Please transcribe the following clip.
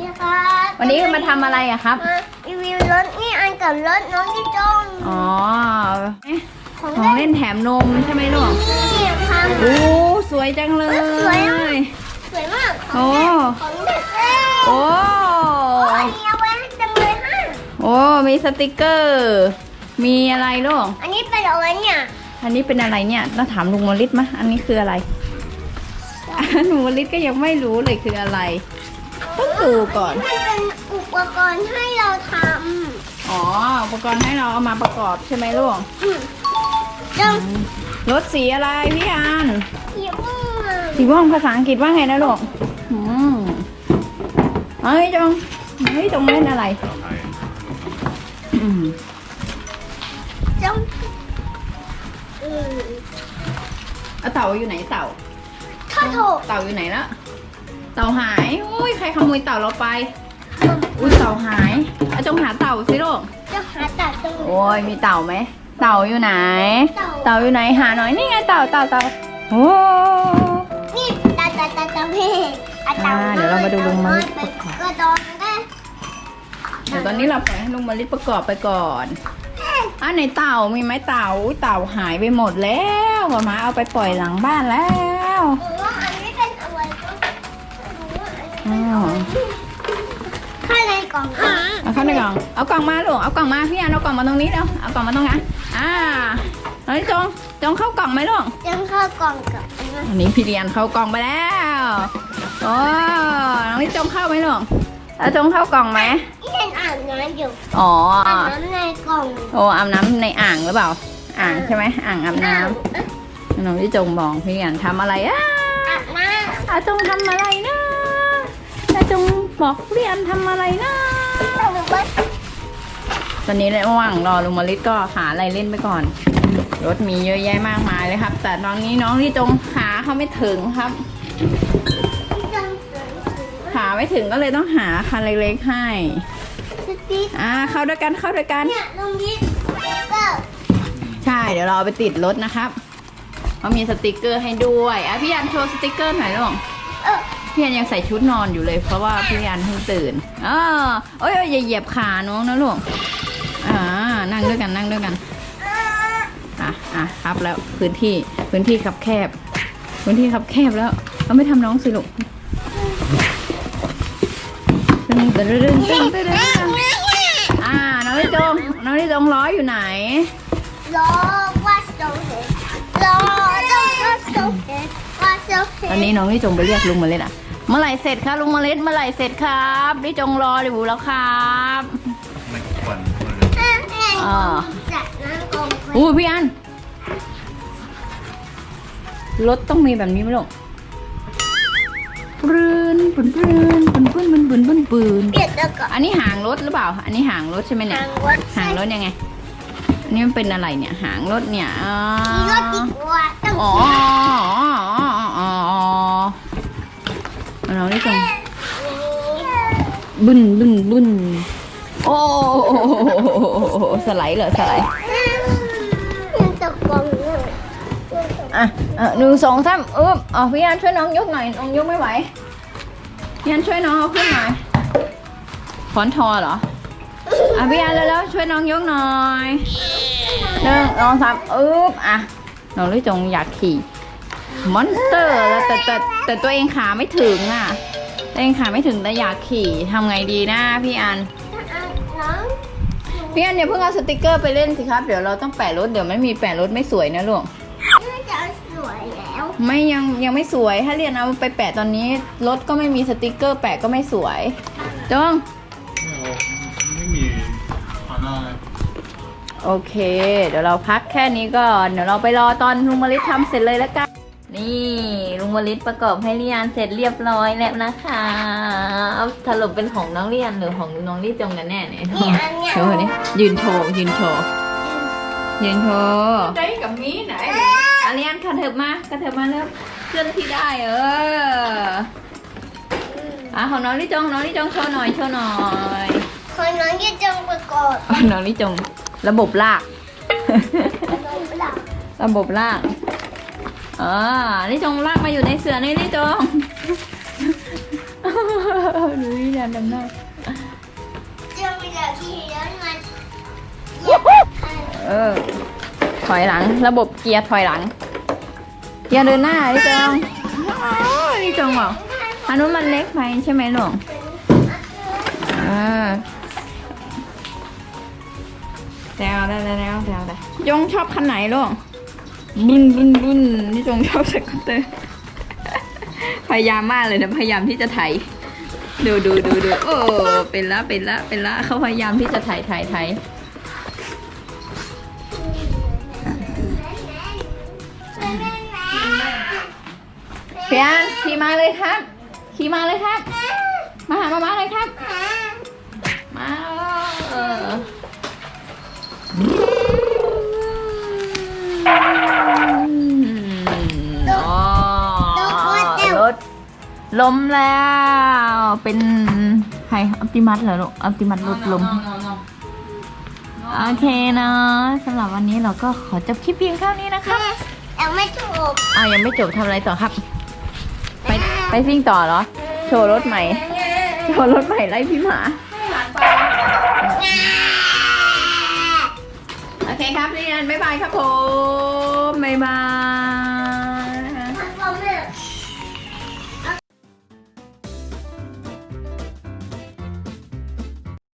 ดีครับวันนี้มาทำอะไรอะครับมารีวิวรถนี่อันกับรถน้องที่จ้องอ๋อเอ๊ะของของเล่นเล่นแถมนมใช่ไหมลูกนี่ค่ะโอ้สวยจังเลย สวยอะสวยมากขโอ้องเด็กเล่นโอ้อันนี้เอาไว้ให้จังเลยฮะโอ้มีสติกเกอร์ มีอะไรลูกอันนี้เป็นอะไรเนี่ยอันนี้เป็นอะไรเนี่ยเราถามลุงมลิศมะอันนี้คืออะไรลุงมลิศก็ยังไม่รู้เลยคืออะไร ต้องดูก่อน มันเป็นอุปกรณ์ให้เราทอ๋อ อุปกรณ์ให้เราเอามาประกอบใช่ไหมลูกำอืมจังรถสีอะไรพี่อันสีม่วงสีม่วงภาษาอังกฤษว่าไงนะลูกอืมเฮ้ยจงเฮ้ยจงเล่นอะไร อืมจังอืมเอาเต่าอยู่ไหนเต่า ถ้าโถเต่าอยู่ไหนละ เต่าหายอุ้ยใครขโมยเต่าเราไป อุ้ยเต่าหายเอาจงหาเต่าสิลูกจะหาตัดตรงโอ้ยมีเต่าไหม เต่าอยู่ไหน เต่าอยู่ไหนหาหน่อยนี่ไงเต่าเต่าเต่าโอ้นี่ตาตาตาตาเพ่อะตาอ่าเดี๋ยวเรามาดูลุงมาริเป็นกระดองได้เดี๋ยวตอนนี้เราปล่อยให้ลุงมาริประกอบไปก่อนอะในเต่ามีไหมเต่าอุ๊ยเต่าหายไปหมดแล้วหมามาเอาไปปล่อยหลังบ้านแล้ว ข้างในกล่องอะเอาเข้าในกล่อง เอากล่องมาลูก เอากล่องมาพี่อันเอากล่องมาตรงนี้แล้วเอากล่องมาตรงนั้นอ่าเฮ้ยจง จงเข้ากล่องไหมลูก ยังเข้ากล่องกับอันนั้นอันนี้พี่เรียนเข้ากล่องไปแล้ว โอ้น้องนี่จงเข้าไหมลูกแล้วจงเข้ากล่องไหมนี่เป็นอ่างน้ำอยู่อ๋อ อ่างน้ำในกล่องโอ้อาบน้ำในอ่างหรือเปล่า อ่างใช่ไหมอ่างอาบน้ำน้องที่จงบอกพี่เรียนทำอะไรอะอาบน้อาจงทำอะไรนะ อาจงบอกเรียนทำอะไรนะำต้องไว้ตอนนี้ระหว่างรอลุงมาริสก็หาอะไรเล่นไปก่อน รถมีเยอะแยะมากมายเลยครับ แต่ตอนนี้น้องที่จงหาเขาไม่ถึงครับจังสวยหาไม่ถึงก็เลยต้องหาคันเล็กๆให้สติ๊กอ่าเข้าด้วยกันเข้าด้วยกันเนี่ยตรงนี้ก็ใช่เดี๋ยวเราเอาไปติดรถนะครับเขามีสติกเกอร์ให้ด้วยอะพี่ยันโชว์สติกเกอร์หน่อยลูก พี่ยันยังใส่ชุดนอนอยู่เลย เพราะว่าพี่ยันเพิ่งตื่นอ๋อโอ้ยอย่าเหยียบขาน้องนะลูกอ่านั่งด้วยกันนั่งด้วยกันอะอะครับแล้วพื้นที่พื้นที่คับแคบ พื้นที่คับแคบแล้วเอาไม่ทำน้องสิลูกตึงตึงตึงตึงตึงตึงอ่าน้องลิจงน้องลิจงล้ออยู่ไหนรอว่ ตอนนี้น้องลิจงไปเรียกลุงมาเล็ดอะ เมื่อไหร่เสร็จคะลุงมาเล็ดเมื่อไหร่เสร็จครับลิจงรออยู่แล้วครับไม่ควรอ่าจัดน้ำกองไว้อู้พี่อันรถต้องมีแบบนี้ไหมลูกปืนปืนปืนปืนปืนปืนปืนปืนปืนเปลี่ยนแล้วก็อันนี้หางรถหรือเปล่า อันนี้หางรถใช่ไหมเนี่ยทางวัดหางรถยังไง อันนี้มันเป็นอะไรเนี่ย หางรถเนี่ย อ๋อมีรถดีกว่าต้องอ๋ออ๋ออ๋ออ๋อ เราได้ตรงบึ้นบึ้นบึ้นโอ้สไลด์เหรอสไลด์มันตกกล่องเลยอะอะหนึ่งสองสามอึ๊บอ๋อพี่ยันช่วยน้องยกหน่อยน้องยกไม่ไหวพี่ยันช่วยน้องเอาขึ้นหน่อยขอนทอเหรออะพี่ยันแล้วๆช่วยน้องยกหน่อยหนึ่งสองสามอึ๊บอะน้องลิจงอยากขี่ มอนสเตอร์แต่แต่แต่ตัวเองขาไม่ถึงอะตัวเองขาไม่ถึงแต่อยากขี่ทำไงดีนะพี่อัน น้องพี่อันอย่าเพิ่งเอาสติกเกอร์ไปเล่นสิครับ เดี๋ยวเราต้องแปะรถเดี๋ยวไม่มีแปะรถไม่สวยนะลูก น่าจะสวยแล้วไม่ยังยังไม่สวยถ้าเรียนเอาไปแปะตอนนี้รถก็ไม่มีสติกเกอร์แปะก็ไม่สวยจงไม่มีฮาน่าโอเค เดี๋ยวเราพักแค่นี้ก่อน เดี๋ยวเราไปรอตอนลุงมลิศทำเสร็จเลยแล้วกัน นี่ลุงมลิศประกอบให้เรียนเสร็จเรียบร้อยแล้วนะคะเอาถล่มเป็นของน้องเรียนหรือของน้องรีจงกันแน่เนี่ยนี่อันเนี้ย โชว์นี่ยืนโชว์ยืนโชว์ยืนโชว์ได้กับมีไหนอาเรียนกระเถิบมากระเถิบมาเริ่มเคลื่อนที่ได้เอออะของน้องลิจงน้องลิจงโชว์หน่อยโชว์หน่อยคนน้องจะจงประกอบอ๋อน้องลิจงระบบลาก น้องเปล่าระบบลาก อ่าลิจงลากมาอยู่ในเสือนี่ลิจงดูนี่นะดำน้ได้เจะมีแต่ขี่แล้วมันเออถอยหลัง ระบบเกียร์ถอยหลัง เกียร์เดินหน้าพี่จองอ๋อพี่จองบอกอันนู้นมันเล็กไปใช่ไหมลูกเออแซวได้แล้วแล้วแซวได้ยงชอบคันไหนลูก บุนบุนบุนนี่จงชอบสกูตเตอร์ พยายามมากเลยนะ พยายามที่จะไถดูดูดูดูโอ้เป็นละเป็นละเป็นละเขาพยายามที่จะไถไถไถเพียนขี่มาเลยครับ ขี่มาเลยครับ มาหามามาเลยครับ มาเออ ล้มแล้ว เป็นใครอัปติมัสเหรอลูกอัปติมัสรถล้มโอเคเนาะสำหรับวันนี้เราก็ขอจบคลิปเพียงเท่านี้นะครับยังไม่จบอ้าวยังไม่จบทำอะไรต่อครับ ไปไปซิ่งต่อเหรอ โชว์รถใหม่ โชว์รถใหม่ไล่พี่หมาโอเคครับเรียนบ๊ายบายครับผมบ๊ายบาย